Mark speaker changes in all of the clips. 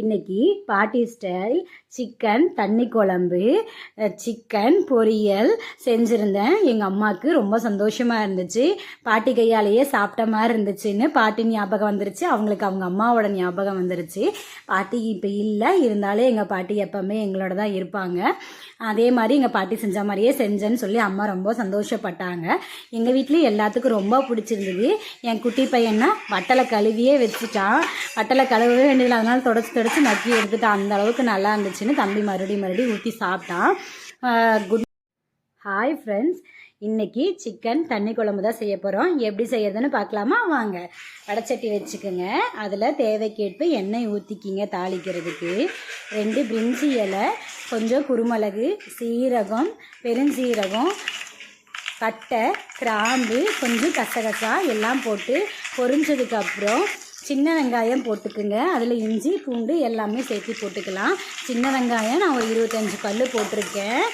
Speaker 1: இன்னைக்கு பாட்டி style chicken தண்ணி குழம்பு சிக்கன் பொரியல் செஞ்சுருந்தேன். எங்கள் அம்மாவுக்கு ரொம்ப சந்தோஷமாக இருந்துச்சு. பாட்டி கையாலேயே சாப்பிட்ட மாதிரி இருந்துச்சுன்னு பாட்டி ஞாபகம் வந்துருச்சு. அவங்களுக்கு அவங்க அம்மாவோட ஞாபகம் வந்துருச்சு. பாட்டி இப்போ இல்லை. இருந்தாலும் எங்கள் பாட்டி எப்போவுமே எங்களோட தான் இருப்பாங்க. அதே மாதிரி எங்கள் பாட்டி செஞ்ச மாதிரியே செஞ்சேன்னு சொல்லி அம்மா ரொம்ப சந்தோஷப்பட்டாங்க. எங்கள் வீட்லேயும் எல்லாத்துக்கும் ரொம்ப பிடிச்சிருந்தது. என் குட்டி பையன்னா வட்டலை கழுவியே வச்சுட்டான். வட்டலை கழுவவே வேண்டியதில்லை. அதனால தொடச்சு எடுத்து நக்கி எடுத்துட்டேன் அந்த அளவுக்கு நல்லா இருந்துச்சுன்னு தம்பி மறுபடியும் மறுபடியும் ஊற்றி சாப்பிட்டான். குட் ஹாய் ஃப்ரெண்ட்ஸ் இன்னைக்கு சிக்கன் தண்ணி குழம்பு தான் செய்ய போகிறோம் எப்படி செய்யறதுன்னு பார்க்கலாமா? வாங்க. வடச்சட்டி வச்சுக்கோங்க. அதில் தேவைக்கேற்ப எண்ணெய் ஊற்றிக்கிங்க தாளிக்கிறதுக்கு. ரெண்டு பிரிஞ்சி இலை கொஞ்சம் குருமிளகு சீரகம் பெருஞ்சீரகம் பட்டை கிராம்பு கொஞ்சம் கசகசா எல்லாம் போட்டு பொரிஞ்சதுக்கு அப்புறம் சின்ன வெங்காயம் போட்டுக்குங்க. அதில் இஞ்சி பூண்டு எல்லாமே சேர்த்து போட்டுக்கலாம். சின்ன வெங்காயம் நான் ஒரு இருபத்தஞ்சி பல் போட்டிருக்கேன்.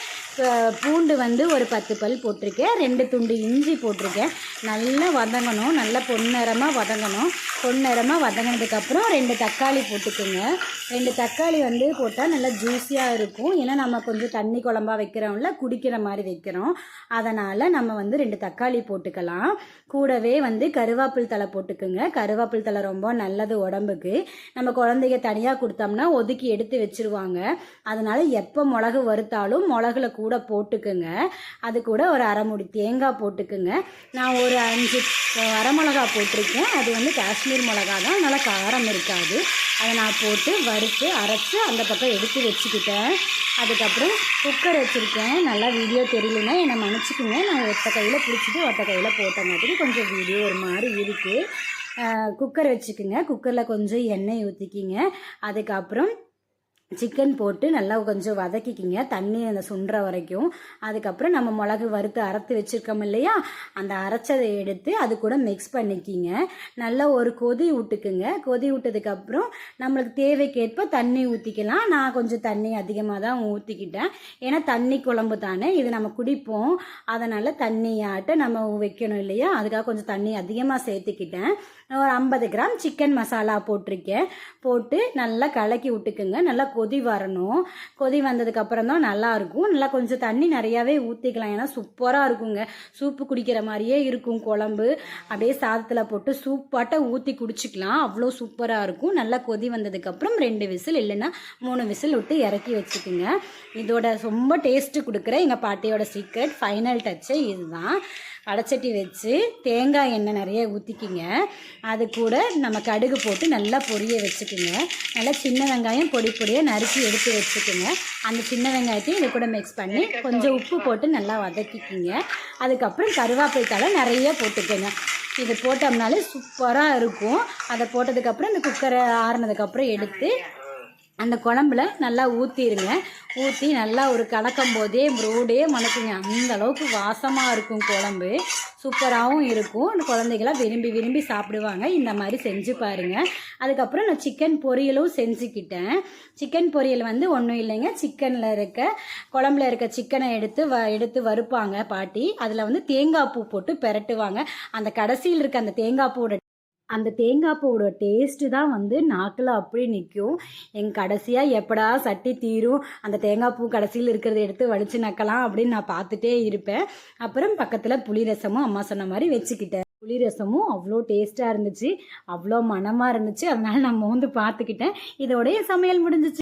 Speaker 1: பூண்டு வந்து ஒரு பத்து பல் போட்டிருக்கேன். ரெண்டு துண்டு இஞ்சி போட்டிருக்கேன். நல்லா வதங்கணும். நல்லா பொன்னிறமாக வதங்கணும். பொன்னிறமாக வதங்கினதுக்கப்புறம் ரெண்டு தக்காளி போட்டுக்கோங்க. ரெண்டு தக்காளி வந்து போட்டால் நல்லா ஜூஸியாக இருக்கும். ஏன்னா நம்ம கொஞ்சம் தண்ணி குழம்பா வைக்கிறோம்ல குடிக்கிற மாதிரி வைக்கிறோம். அதனால் நம்ம வந்து ரெண்டு தக்காளி போட்டுக்கலாம். கூடவே வந்து கருவேப்பில் தலை போட்டுக்கோங்க. கருவேப்பில் தலை ரொம்ப நல்லது உடம்புக்கு. நம்ம குழந்தைங்க தனியாக கொடுத்தோம்னா ஒதுக்கி எடுத்து வச்சுருவாங்க. அதனால் எப்போ மிளகு வறுத்தாலும் மிளகுல கூட போட்டுக்குங்க. அது கூட ஒரு அரை முடி தேங்காய் போட்டுக்குங்க. நான் ஒரு அஞ்சு வரமிளகா போட்டிருக்கேன். அது வந்து காஷ்மீர் மிளகா தான். நல்லா காரம் இருக்காது. அதை நான் போட்டு வறுத்து அரைச்சி அந்த பக்கம் எடுத்து வச்சுக்கிட்டேன். அதுக்கப்புறம் குக்கர் வச்சுருக்கேன். நல்லா வீடியோ தெரியலன்னா என்னை மன்னிச்சிக்குங்க. நான் ஒத்த கையில் பிடிச்சிட்டு ஒத்த கையில் போட்ட மாதிரி கொஞ்சம் வீடியோ ஒரு மாதிரி இருக்குது குக்கர் வச்சுக்குங்க. குக்கரில் கொஞ்சம் எண்ணெய் ஊற்றிக்கிங்க அதுக்கப்புறம் சிக்கன் போட்டு நல்லா கொஞ்சம் வதக்கிக்கிங்க. தண்ணி அந்த சுண்டுற வரைக்கும். அதுக்கப்புறம் நம்ம மிளகு வறுத்து அரைத்து வச்சுருக்கோம் இல்லையா? அந்த அரைச்சதை எடுத்து அது கூட மிக்ஸ் பண்ணிக்கிங்க. நல்லா ஒரு கொதி விட்டுக்குங்க. கொதி விட்டதுக்கப்புறம் நம்மளுக்கு தேவைக்கேற்ப தண்ணி ஊற்றிக்கலாம் நான் கொஞ்சம் தண்ணி அதிகமாக தான் ஊற்றிக்கிட்டேன் ஏன்னா தண்ணி குழம்பு தானே. இது நம்ம குடிப்போம். அதனால் தண்ணியாட்ட நம்ம வைக்கணும் இல்லையா? அதுக்காக கொஞ்சம் தண்ணி அதிகமாக சேர்த்துக்கிட்டேன். ஒரு ஐம்பது கிராம் சிக்கன் மசாலா போட்டிருக்கேன். போட்டு நல்லா கலக்கி விட்டுக்குங்க. நல்லா கொதி வரணும். கொதி வந்ததுக்கு அப்புறம் தான் நல்லா இருக்கும் நல்லா கொஞ்சம் தண்ணி நிறையாவே ஊற்றிக்கலாம் ஏன்னா சூப்பராக இருக்குங்க. சூப்பு குடிக்கிற மாதிரியே இருக்கும் குழம்பு. அப்படியே சாதத்தில் போட்டு சூப்பாட்ட ஊற்றி குடிச்சிக்கலாம். அவ்வளோ சூப்பராக இருக்கும். நல்லா கொதி வந்ததுக்கப்புறம் ரெண்டு விசில் இல்லைன்னா மூணு விசில் விட்டு இறக்கி வச்சுக்குங்க. இதோட ரொம்ப டேஸ்ட்டு கொடுக்குற எங்கள் பாட்டியோட சீக்ரெட் ஃபைனல் டச்சே இதுதான். அடைச்சட்டி வச்சு தேங்காய் எண்ணெய் நிறைய ஊற்றிக்கிங்க அது கூட நம்ம கடுகு போட்டு நல்லா பொரிய வச்சுக்குங்க. நல்லா சின்ன வெங்காயம் பொடி பொடியாக நறுக்கி எடுத்து வச்சுக்குங்க. அந்த சின்ன வெங்காயத்தையும் இது கூட மிக்ஸ் பண்ணி கொஞ்சம் உப்பு போட்டு நல்லா வதக்கிக்கிங்க. அதுக்கப்புறம் கருவேப்பிலை நிறைய போட்டுக்கோங்க. இது போட்டோம்னாலே சூப்பராக இருக்கும். அதை போட்டதுக்கப்புறம் இந்த குக்கரை ஆறுனதுக்கப்புறம் எடுத்து அந்த குழம்புல நல்லா ஊற்றிடுங்க ஊற்றி நல்லா ஒரு கலக்கும் போதே ரோடே மணக்குங்க. அந்த அளவுக்கு வாசமாக இருக்கும் குழம்பு. சூப்பராகவும் இருக்கும். அந்த குழந்தைகளாம் விரும்பி விரும்பி சாப்பிடுவாங்க. இந்த மாதிரி செஞ்சு பாருங்கள் அதுக்கப்புறம் நான் சிக்கன் பொரியலும் செஞ்சுக்கிட்டேன். சிக்கன் பொரியல் வந்து ஒன்றும் இல்லைங்க. சிக்கனில் இருக்க குழம்புல இருக்க சிக்கனை எடுத்து வ எடுத்து வறுப்பாங்க பாட்டி. அதில் வந்து தேங்காய் பூ போட்டு பெரட்டுவாங்க. அந்த கடைசியில் இருக்க அந்த தேங்காய் பூவோட அந்த தேங்காய் பூவோட டேஸ்ட்டு தான் வந்து நாக்கில் அப்படி நிற்கும் எங்கள் கடைசியாக எப்படா சட்டி தீரும் அந்த தேங்காய் பூ கடைசியில் இருக்கிறத எடுத்து வடித்து நக்கலாம் அப்படின்னு நான் பார்த்துட்டே இருப்பேன். அப்புறம் பக்கத்தில் புளி ரசமும் அம்மா சொன்ன மாதிரி வச்சுக்கிட்டேன். புளி ரசமும் அவ்வளோ டேஸ்ட்டாக இருந்துச்சு அவ்வளோ மனமாக இருந்துச்சு. அதனால நான் மோந்து பார்த்துக்கிட்டேன். இதோடைய சமையல் முடிஞ்சிச்சு.